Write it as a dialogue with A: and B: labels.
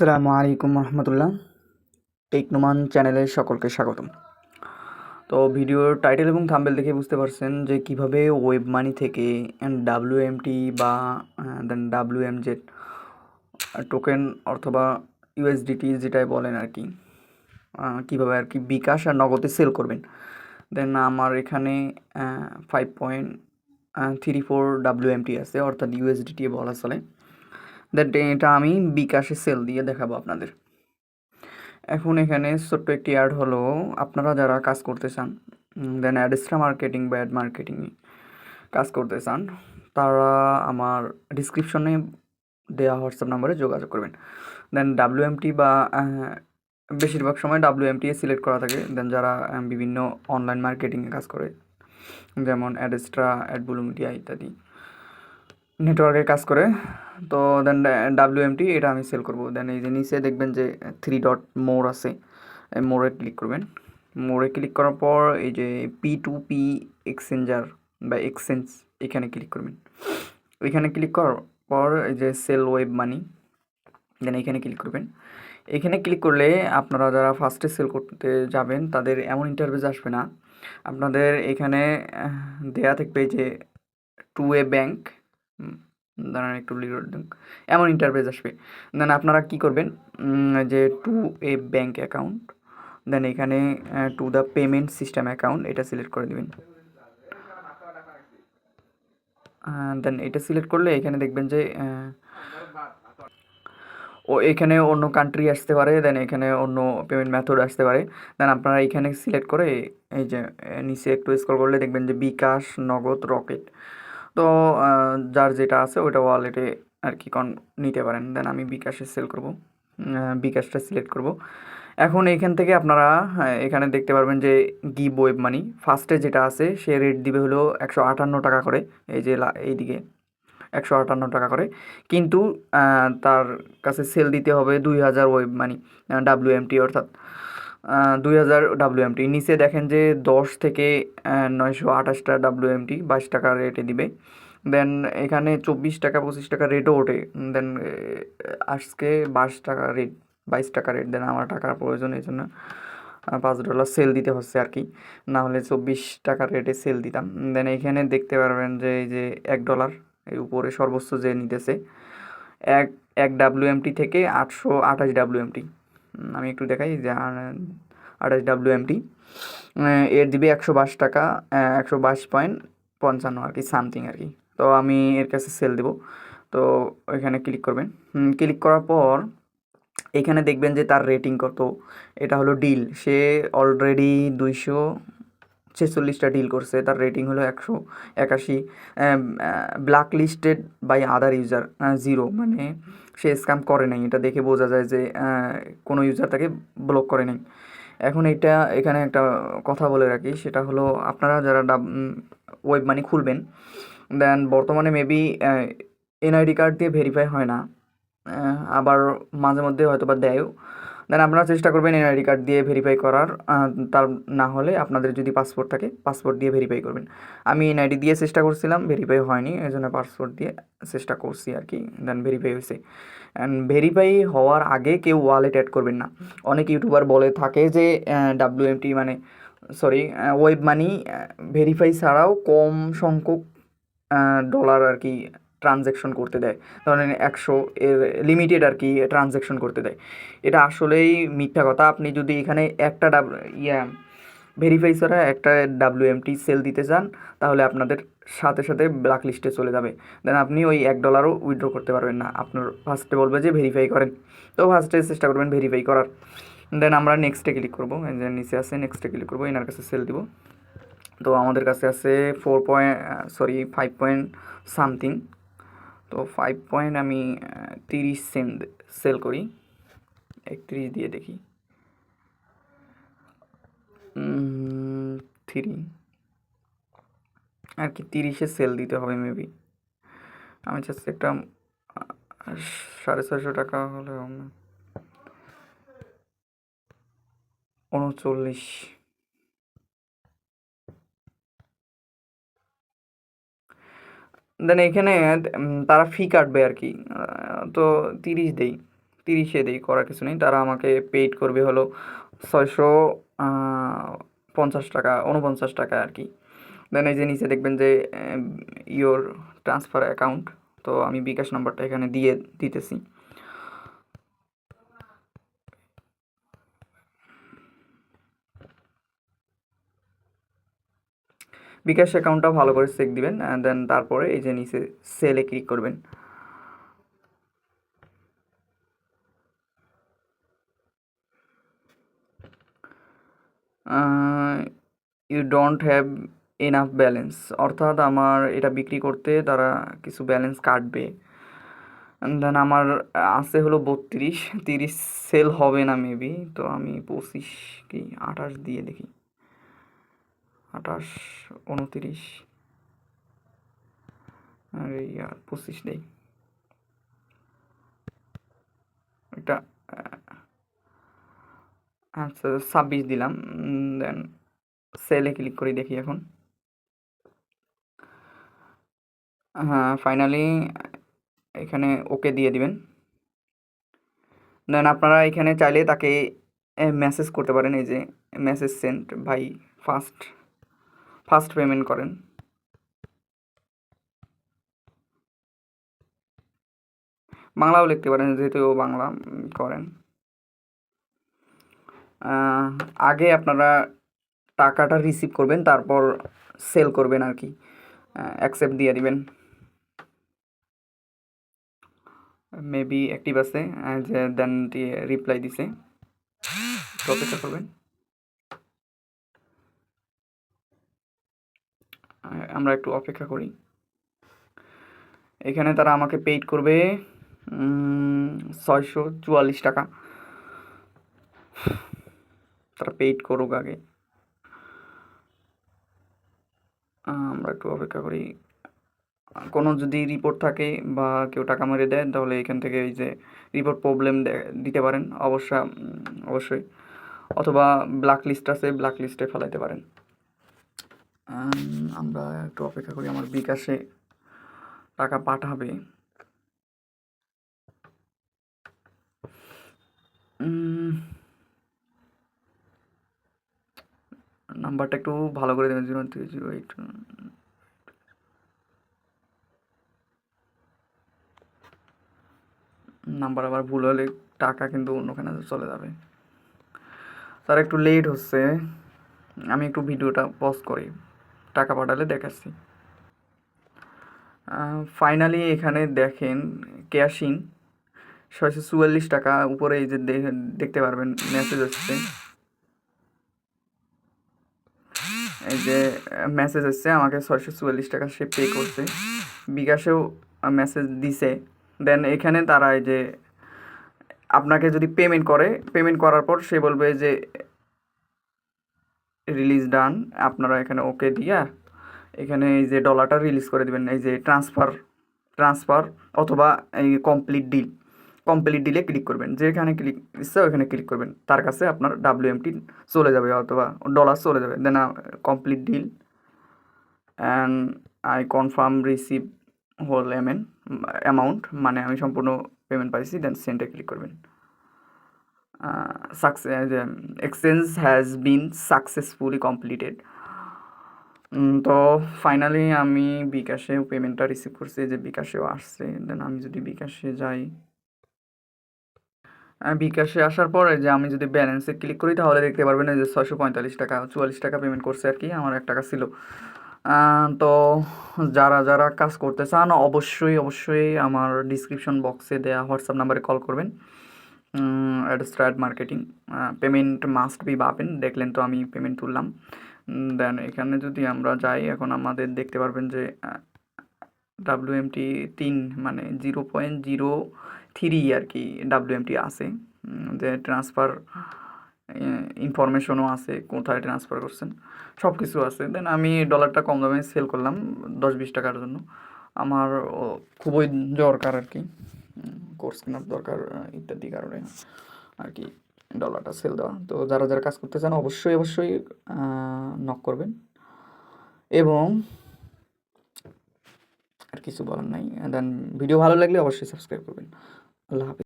A: আসসালামু আলাইকুম রহমতুল্লাহ, টেকনোমান চ্যানেলে সকলকে স্বাগতম। তো ভিডিওর টাইটেল এবং থাম্বেল দেখে বুঝতে পারছেন যে কীভাবে ওয়েব মানি থেকে ডাব্লিউএমটি বা দেন ডাব্লিউএম জেড টোকেন অথবা ইউএসডিটি যেটাই বলেন আর কি কীভাবে আর কি বিকাশ আর নগদে সেল করবেন। দেন আমার এখানে five point three four WMT আছে, অর্থাৎ ইউএসডিটি বলা চলে। দেন এটা আমি বিকাশে সেল দিয়ে দেখাবো আপনাদের। এখন এখানে ছোট্ট একটি অ্যাড হলো, আপনারা যারা কাজ করতে চান দেন অ্যাডস্ট্রা মার্কেটিং বা অ্যাড মার্কেটিংয়ে কাজ করতে চান, তারা আমার ডিসক্রিপশনে দেওয়া হোয়াটসঅ্যাপ নাম্বারে যোগাযোগ করবেন। দেন ডাব্লিউএমটি বা বেশিরভাগ সময় ডাব্লিউএমটি সিলেক্ট করা থাকে। দেন যারা বিভিন্ন অনলাইন মার্কেটিংয়ে কাজ করে, যেমন অ্যাডস্ট্রা অ্যাডবুল মিডিয়া ইত্যাদি নেটওয়ার্কে কাজ করে তো দেন ডাব্লিউএমটি এটা আমি সেল করব। দেন এই যে নিচে দেখবেন যে থ্রি ডট মোর আছে। মোরে ক্লিক করবেন। মোরে ক্লিক করার পর এই যে পি টু পি এক্সচেঞ্জার বা এক্সচেঞ্জ এখানে ক্লিক করবেন। এখানে ক্লিক করার পর এই যে সেল ওয়েব মানি দেন এখানে ক্লিক করবেন। এখানে ক্লিক করলে আপনারা যারা ফার্স্টে সেল করতে যাবেন, তাদের এমন ইন্টারভিউ আসবে না। আপনাদের এখানে দেয়া থাকবে যে টু এ ব্যাংক দাঁড়ান একটু এমন ইন্টারভেস আসবে। দেন আপনারা কি করবেন? যে to a bank account then এখানে to the payment system account এটা সিলেক্ট করে দেবেন। দেন এটা সিলেক্ট করলে এখানে দেখবেন যে ও এখানে অন্য কান্ট্রি আসতে পারে দেন এখানে অন্য পেমেন্ট মেথড আসতে পারে। দেন আপনারা এখানে সিলেক্ট করে, এই যে, নিচে একটু স্ক্রল করলে দেখবেন যে বিকাশ নগদ রকেট। তো যার যেটা আছে ওটা ওয়ালেটে আর কি কন নিতে পারেন। দেন আমি বিকাশে সেল করব। বিকাশটা সিলেক্ট করব। এখন এখান থেকে আপনারা এখানে দেখতে পারবেন যে গিভ ওয়েব মানি ফার্স্টে যেটা আছে, সে রেট দিবে হলো একশো আটান্ন টাকা করে। এই যে এইদিকে একশো আটান্ন টাকা করে। কিন্তু তার কাছে সেল দিতে হবে দুই হাজার ওয়েব মানি ডাব্লিউএমটি অর্থাৎ। দুই হাজার ডাব্লিউএমটি নিচে দেখেন যে দশ থেকে নয়শো আঠাশটা ডাব্লিউএমটি বাইশ টাকা রেটে দিবে। দেন এখানে চব্বিশ টাকা, পঁচিশ টাকা রেটও ওঠে। দেন আজকে বাইশ টাকা রেট বাইশ টাকা রেট দেন আমার টাকার প্রয়োজন এই জন্য পাঁচ ডলার সেল দিতে হচ্ছে আর কি। না হলে চব্বিশ টাকার রেটে সেল দিতাম। দেন এখানে দেখতে পারবেন যে, এই যে এক ডলার এর উপরে সর্বোচ্চ যে নিতেছে, এক এক ডাব্লিউএমটি থেকে আটশো আঠাশ ডাব্লিউএমটি আমি একটু দেখাই যে আঠাশ টি এর দিবে একশো বাইশ টাকা একশো বাইশ পয়েন্ট পঞ্চান্ন আর কি সামথিং আর কি। তো আমি এর কাছে সেল দেবো। তো ওইখানে ক্লিক করবেন। ক্লিক করার পর এখানে দেখবেন যে তার রেটিং কত। এটা হলো ডিল সে অলরেডি দুইশো ছেচল্লিশটা ডিল করছে, তার রেটিং হলো একশো একাশি। Blacklisted by other user zero মানে সে স্ক্যাম করে নাই। এটা দেখে বোঝা যায় যে কোনো ইউজার তাকে ব্লক করে নাই। এখন এটা, এখানে একটা কথা বলে রাখি, সেটা হলো আপনারা যারা ডাব ওয়েব মানি খুলবেন দেন বর্তমানে মেবি এনআইডি কার্ড দিয়ে ভেরিফাই হয় না। আবার মাঝে মধ্যে হয়তো বা দেয়ও। দেন আপনারা চেষ্টা করবেন এনআইডি কার্ড দিয়ে ভেরিফাই করার তার না হলে আপনাদের যদি পাসপোর্ট থাকে পাসপোর্ট দিয়ে ভেরিফাই করবেন। আমি এনআইডি দিয়ে চেষ্টা করছিলাম ভেরিফাই হয়নি, এই জন্য পাসপোর্ট দিয়ে চেষ্টা করছি আর কি দেন ভেরিফাই হয়েছে। অ্যান্ড ভেরিফাই হওয়ার আগে কেউ ওয়ালেট অ্যাড করবেন না। অনেক ইউটিউবার বলে থাকে যে ডাব্লিউএমটি মানে সরি ওয়েব মানি ভেরিফাই ছাড়াও কম সংখ্যক ডলার আর কি ট্রানজ্যাকশন করতে দেয়। ধরেন একশো এর লিমিটেড আর কি ট্রানজ্যাকশন করতে দেয়। এটা আসলেই মিথ্যা কথা। আপনি যদি এখানে একটা ডাব ইয়া ভেরিফাই ছাড়া একটা ডাব্লিউএমটি সেল দিতে চান, তাহলে আপনাদের সাথে সাথে ব্ল্যাক লিস্টে চলে যাবে। দেন আপনি ওই এক ডলারও উইথড্র করতে পারবেন না। আপনার ফার্স্টে বলবে যে ভেরিফাই করেন। তো ফার্স্টে চেষ্টা করবেন ভেরিফাই করার। দেন আমরা নেক্সটে ক্লিক করব। নিচে আছে নেক্সটে ক্লিক করব, এনার কাছে সেল দিব। তো আমাদের কাছে আছে four point sorry five point something তো ফাইভ পয়েন্ট আমি তিরিশ সেন্ট সেল করি। একত্রিশ দিয়ে দেখি। থ্রি আর কি, তিরিশে সেল দিতে হবে মেবি আমি জাস্ট একটা সাড়ে ছয়শো টাকা হলে উনচল্লিশ। দেন এখানে তারা ফি কাটবে আর কি তো তিরিশ দেই। তিরিশে দেই, করার কিছু নেই। তারা আমাকে পেইড করবে হলো ছয়শো পঞ্চাশ টাকা উনপঞ্চাশ টাকা আর কি দেন এই যে নিচে দেখবেন যে ইয়োর ট্রান্সফার অ্যাকাউন্ট তো আমি বিকাশ নাম্বারটা এখানে দিয়ে দিতেছি। বিকাশ অ্যাকাউন্টটা ভালো করে চেক দিবেন দেন তারপরে এই যে নিচে সেলে ক্লিক করবেন। You don't have enough balance অর্থাৎ আমার এটা বিক্রি করতে তারা কিছু ব্যালেন্স কাটবে। দেন আমার আছে হলো বত্রিশ, তিরিশ সেল হবে না মেবি তো আমি পঁচিশ কি, আঠাশ দিয়ে দেখি। আঠাশ, উনতিরিশ। আর এই, আর পঁচিশ নেই। এটা আচ্ছা ছাব্বিশ দিলাম। দেন সেলে ক্লিক করে দেখি এখন। হ্যাঁ ফাইনালি এখানে ওকে দিয়ে দিবেন। দেন আপনারা এখানে চাইলে তাকে মেসেজ করতে পারেন। এই যে মেসেজ সেন্ট ভাই ফার্স্ট ফার্স্ট পেমেন্ট করেন। বাংলাও লিখতে পারেন, যেহেতু বাংলা করেন। আগে আপনারা টাকাটা রিসিভ করবেন, তারপর সেল করবেন আর কি। অ্যাকসেপ্ট দিয়ে দিবেন। মেবি অ্যাক্টিভ আছে দেন রিপ্লাই দিছে। করবেন। আমরা একটু অপেক্ষা করি। এখানে তারা আমাকে পেইড করবে ছয়শো চুয়াল্লিশ টাকা। তারা পেইড করুক আগে। আমরা একটু অপেক্ষা করি। কোনো যদি রিপোর্ট থাকে বা কেউ টাকা মেরে দেয়, তাহলে এখান থেকে এই যে রিপোর্ট প্রবলেম দিতে পারেন। অবশ্য অবশ্যই। অথবা ব্ল্যাক লিস্ট আছে ব্ল্যাক লিস্টে ফেলাইতে পারেন। আমরা একটু অপেক্ষা করি, আমার বিকাশে টাকা পাঠাবে। নাম্বারটা একটু ভালো করে দেবেন, zero three zero eight. Number আবার ভুল হলে টাকা কিন্তু অন্যখানে চলে যাবে। তার একটু লেট হচ্ছে, আমি একটু ভিডিওটা পজ করি। টাকা পাঠালে দেখাচ্ছি। ফাইনালি এখানে দেখেন ক্যাশিং। ছয়শো চুয়াল্লিশ টাকা উপরে এই যে দেখতে পারবেন মেসেজ আসছে। এই যে মেসেজ এসছে আমাকে ছয়শো চুয়াল্লিশ টাকা সে পে করছে। বিকাশেও মেসেজ দিছে। দেন এখানে তারা এই যে, আপনাকে যদি পেমেন্ট করে পেমেন্ট করার পর সে বলবে যে রিলিজ ডান আপনারা এখানে ওকে দিয়া এখানে এই যে ডলারটা রিলিজ করে দেবেন, এই যে ট্রান্সফার ট্রান্সফার অথবা এই কমপ্লিট ডিল কমপ্লিট ডিলে ক্লিক করবেন। যেখানে ক্লিক ইচ্ছা ওইখানে ক্লিক করবেন। তার কাছে আপনার ডাব্লিউএমটি চলে যাবে অথবা ডলার চলে যাবে। Then complete deal and I confirm receive whole Yemen amount মানে আমি সম্পূর্ণ পেমেন্ট পাইছি দেন সেন্টে ক্লিক করবেন। Exchange has been successfully completed তো ফাইনালি আমি বিকাশে পেমেন্টটা রিসিভ করছি, যে বিকাশেও আসছে দেন আমি যদি বিকাশে যাই বিকাশে আসার পরে যে আমি যদি ব্যালেন্সে ক্লিক করি, তাহলে দেখতে পারবেন যে ছশো পঁয়তাল্লিশ টাকা, চুয়াল্লিশ টাকা পেমেন্ট করছে আর কি, আমার এক টাকা ছিল। তো যারা যারা কাজ করতে চান, অবশ্যই অবশ্যই আমার ডিসক্রিপশন বক্সে দেওয়া হোয়াটসঅ্যাপ নাম্বারে কল করবেন। At start marketing payment must be পাবেন, দেখলেন তো আমি পেমেন্ট তুললাম। দেন এখানে যদি আমরা যাই, এখন আমাদের দেখতে পারবেন যে ডাব্লিউএমটি তিন মানে জিরো পয়েন্ট জিরো থ্রি আর কি ডাব্লিউএমটি আছে। যে ট্রান্সফার ইনফরমেশনও আছে, কোথায় ট্রান্সফার করছেন সব কিছু আছে। দেন আমি ডলারটা কম দামে সেল করলাম দশ, বিশ টাকার জন্য। আমার খুবই দরকার আর কি। কোর্স কেনার দরকার ইত্যাদি কারণে আর কি ডলারটা সেল দেওয়া। তো যারা যারা কাজ করতে চান অবশ্যই অবশ্যই নক করবেন। এবং আর কিছু বলার নাই। দেন ভিডিও ভালো লাগলে অবশ্যই সাবস্ক্রাইব করবেন। আল্লাহ হাফিজ।